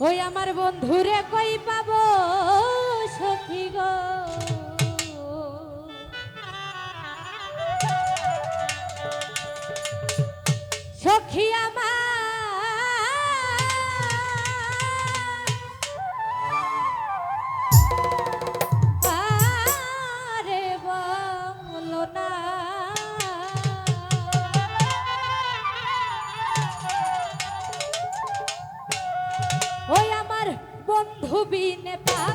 ওই আমার বন্ধুরে কই পাবো সখী গো? Nepal.